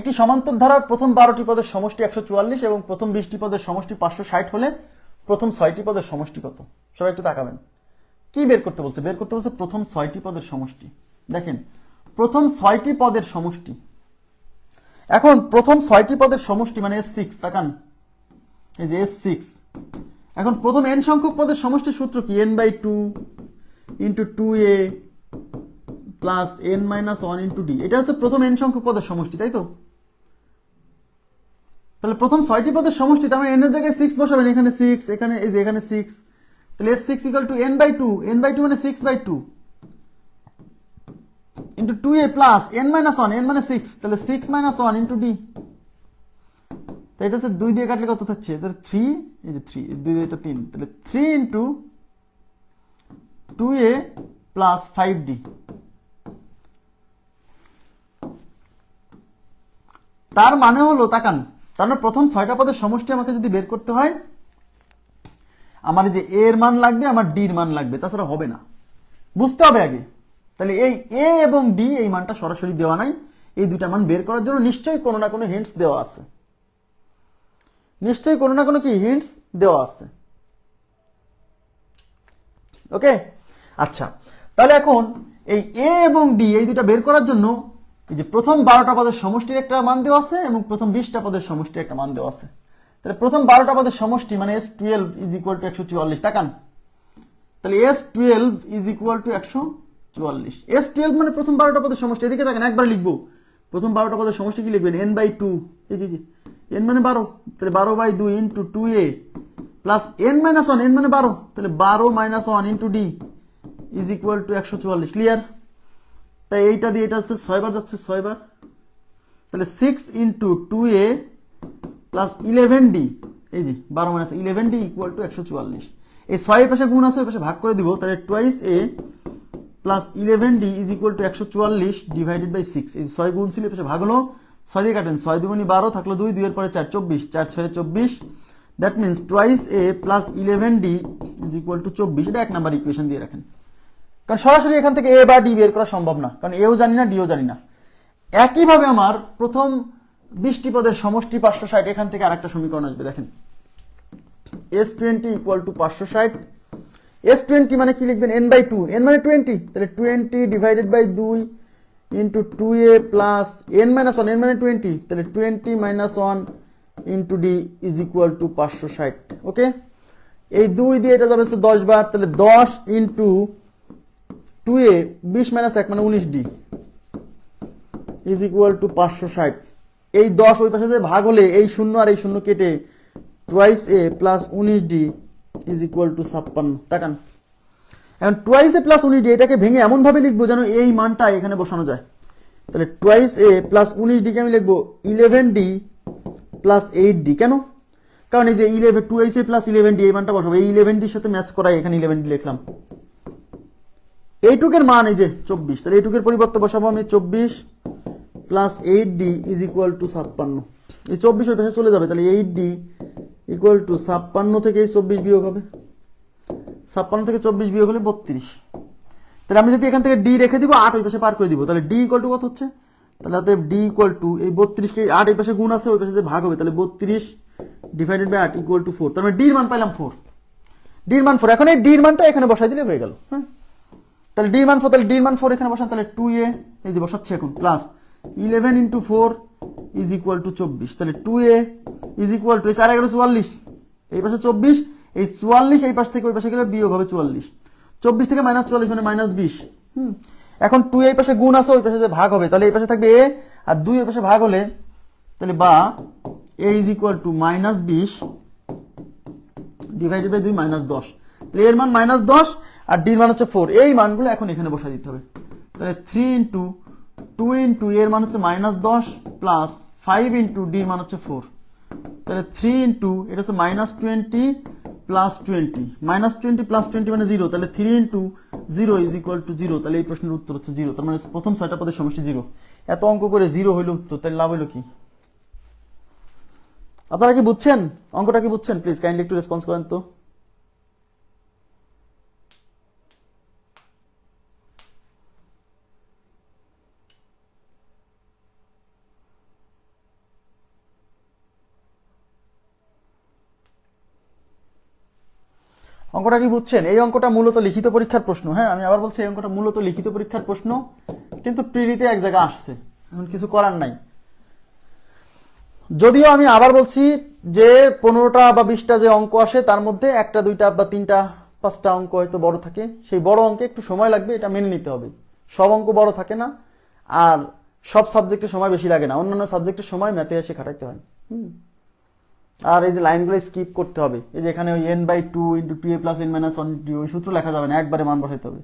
একটি সমান্তর ধারার প্রথম বারোটি পদের সমষ্টি একশো চুয়াল্লিশ এবং প্রথম বিশটি পদের সমষ্টি পাঁচশো ষাট হলে প্রথম ছয়টি পদের সমষ্টি কত? সবাই একটু তাকাবেন। কি বের করতে বলছে? বের করতে বলছে প্রথম ছয়টি পদের সমষ্টি। দেখেন, প্রথম ছয়টি পদের সমষ্টি। এখন প্রথম ছয়টি পদের সমষ্টি মানে এস সিক্স তাকান। এই যে এস সিক্স এখন প্রথম এন সংখ্যক পদের সমষ্টি সূত্র কি? N by two into two a plus n minus one into d এটা হচ্ছে প্রথম এন সংখ্যক পদের সমষ্টি, তাই তো? তাহলে প্রথম ছয়টি পদের সমষ্টি, তার মানে এর জায়গায় সিক্স বসাবেন, এখানে সিক্স এখানে এই যে, এখানে সিক্স তাহলে S six equal to n by two n by two মানে six by two into two a plus n minus one n মানে সিক্স তাহলে six minus one into d তো এটা হচ্ছে দুই দিয়ে কাটলে কত থাকছে? তাহলে থ্রি এই যে থ্রি দুই দিয়ে এটা তিন। তাহলে three into two A plus five D তার মানে হলো, তাকান মানে প্রথম ছয়টা পদের সমষ্টি আমাকে যদি বের করতে হয়, আমার যে এ এর মান লাগবে, আমার ডি এর মান লাগবে, তাছাড়া হবে না। বুঝতে হবে আগে। তাহলে এই এ এবং ডি এই মানটা সরাসরি দেওয়া নাই। এই দুটা মান বের করার জন্য নিশ্চয়ই কোনো না কোনো হিন্টস দেওয়া আছে। নিশ্চয়ই কোনো না কোনো কি হিন্টস দেওয়া আছে। ওকে আচ্ছা। তাহলে এখন এই এ এবং ডি এই দুটা বের করার জন্য যে প্রথম বারোটা পদের সমষ্টির একটা মান দেওয়া আছে এবং প্রথম বিশটা পদের সমষ্টির একটা মান দেওয়া আছে। তাহলে প্রথম বারোটা পদের সমষ্টি মানে S twelve is equal to একশো চুয়াল্লিশ টাকান তাহলে S twelve is equal to একশো চুয়াল্লিশ। এস টুয়েলভ মানে প্রথম বারোটা পদের সমষ্টি, এদিকে দেখেন একবার লিখব। প্রথম বারোটা পদের সমষ্টি কি লিখবেন? এন বাই টু এই জি জি এন মানে বারো। তাহলে বারো বাই দুই into two A plus N minus one N মানে বারো। তাহলে বারো minus one into D is equal to একশো চুয়াল্লিশ। ক্লিয়ার তাই এইটা দিয়ে এটা হচ্ছে ছয়বার যাচ্ছে ছয়বার। তাহলে six into two A plus eleven D এই যে বারো minus eleven D equal to একশো চুয়াল্লিশ। এই ছয়ের পাশে গুণ আছে, ওই পাশে ভাগ করে দিব, তাহলে twice A plus eleven D is equal to একশো চুয়াল্লিশ ডিভাইডেড বাই সিক্স এই ছয় গুণ ছিল পাশে ভাগ হলো, ছয় দিয়ে কাটেন, ছয় দুগুনি বারো থাকল দুই, দুইয়ের পরে চার, চব্বিশ, চার ছয় চব্বিশ। That means twice A plus eleven D is equal to চব্বিশ। এটা এক নাম্বার ইকুয়েশন দিয়ে রাখেন। কারণ সরাসরি এখান থেকে এ বা ডি বের করা সম্ভব না। কারণ এও জানি না ডিও জানি না। একইভাবে আমার প্রথম বিশটি পদের সমষ্টি পাঁচশো ষাট, এখান থেকে আরেকটা সমীকরণ আসবে, দেখেন। এস টোয়েন্টি ইকুয়াল টু পাঁচশো ষাট। এস টোয়েন্টি মানে কি লিখবেন? এন বাই টু এন মানে টোয়েন্টি তাহলে টোয়েন্টি ডিভাইডেড বাই দুই into two A plus N minus one N মানে টোয়েন্টি তাহলে twenty minus one into D is equal to পাঁচশো ষাট। ওকে এই দুই দিয়ে এটা যাবে দশ বার। তাহলে দশ ইন্টু টু এ বিশ মাইনাস এক মানে উনিশ ডি ইজ ইকুয়াল টু পাঁচশো ষাট। এই দশ ওই পাশে ভাগ হলে, এই শূন্য আর এই শূন্য কেটে টুয়াইস এ প্লাস উনিশ ডি ইজ ইকুয়াল টু ছাপ্পান্ন। তাকান। এখন টুয়াইস এ প্লাস উনিশ ডি এটাকে ভেঙে এমনভাবে লিখব যেন এই মানটা এখানে বসানো যায়। তাহলে টুয়াইস এ প্লাস উনিশ ডিকে আমি লিখব eleven D plus eight D কেন? কারণ এই যে eleven twice A plus eleven D এই মানটা বসাবো। এই ইলেভেন ডির সাথে ম্যাচ করাই এখানে ইলেভেন ডি লিখলাম। এইটুকের মান এই যে চব্বিশ, তাহলে এইটুকের পরিবর্তে বসাবো আমি চব্বিশ plus eight D is equal to ছাপ্পান্ন। এই চব্বিশ ওই পাশে চলে যাবে, তাহলে এইট ডি ইকুয়াল টু ছাপ্পান্ন থেকে এই চব্বিশ বিয়োগ হবে। ছাপ্পান্ন থেকে চব্বিশ বিয়োগ হলে বত্রিশ। তাহলে আমি যদি এখান থেকে ডি রেখে দিব, আট ওই পাশে পার করে দিব, তাহলে ডি ইকুয়াল টু কত হচ্ছে? তাহলে অতএব ডি ইকুয়াল টু এই বত্রিশকে আট এই পাশে গুণ আছে, ওই পাশে ভাগ হবে, তাহলে বত্রিশ ডিভাইডেড বাই আট ইকুয়াল টু ফোর তার মানে ডির মান পাইলাম ফোর ডির মান ফোর এখন এই ডির মানটা এখানে বসাই দিলে হয়ে গেল হ্যাঁ? তাহলে ডি মান ফোর তাহলে ডি মান ফোর এখানে বসান, তাহলে টু এ এই যে বসাচ্ছে এখন plus eleven into four is equal to চব্বিশ, তাহলে two A is equal to চার এগারো চুয়াল্লিশ, এই পাশে চব্বিশ, এই চুয়াল্লিশ, এই পাশ থেকে ওই পাশে গেলে বিয়োগ হবে চুয়াল্লিশ, চব্বিশ থেকে মাইনাস চুয়াল্লিশ মানে মাইনাস বিশ, হুম, এখন টু এই পাশে গুণ আছে, ওই পাশে ভাগ হবে, তাহলে এই পাশে থাকবে এ আর দুই এই পাশে ভাগ হলে, তাহলে বা A is equal to minus বিশ ডিভাইডেড বাই দুই মাইনাস দশ, তাহলে এর মান মাইনাস দশ আর ডির মান হচ্ছে ফোর এই মানগুলো এখন এখানে বসা দিতে হবে। তাহলে থ্রি ইন্টু টু ইন্টু এর মান হচ্ছে মাইনাস দশ প্লাস ফাইভ ইন্টু ডির মান হচ্ছে ফোর তাহলে থ্রি ইন্টু এটা হচ্ছে minus twenty plus twenty minus twenty plus twenty মানে জিরো তাহলে three into zero is equal to zero তাহলে এই প্রশ্নের উত্তর হচ্ছে জিরো তার মানে প্রথম ছয়টা পদের সমষ্টি জিরো এত অঙ্ক করে জিরো হইল উত্তর, তাহলে লাভ হইল কি? আপনারা কি বুঝছেন? অঙ্কটা কি বুঝছেন? প্লিজ কাইন্ডলি একটু রেসপন্স করেন তো। অঙ্কটা কি বুঝছেন? এই অঙ্কটা মূলত লিখিত পরীক্ষার প্রশ্ন। হ্যাঁ আমি আবার বলছি এই অঙ্কটা মূলত লিখিত পরীক্ষার প্রশ্ন, কিন্তু প্রিলিতে এক জায়গায় আসছে। এখন কিছু করার নাই। যদিও আমি আবার বলছি যে পনেরোটা বা বিশটা যে অঙ্ক আসে, তার মধ্যে একটা, দুইটা বা তিনটা, পাঁচটা অঙ্ক হয়তো বড় থাকে। সেই বড় অঙ্কে একটু সময় লাগবে, এটা মেনে নিতে হবে। সব অঙ্ক বড় থাকে না, আর সব সাবজেক্টে সময় বেশি লাগে না। অন্যান্য সাবজেক্টের সময় ম্যাথে এসে খাটাইতে হয়। হুম। আর এই যে লাইনগুলো স্কিপ করতে হবে। এই যে এখানে ওই N by two into two A plus N minus one ওই সূত্র লেখা যাবে না, একবারে মান বসাইতে হবে।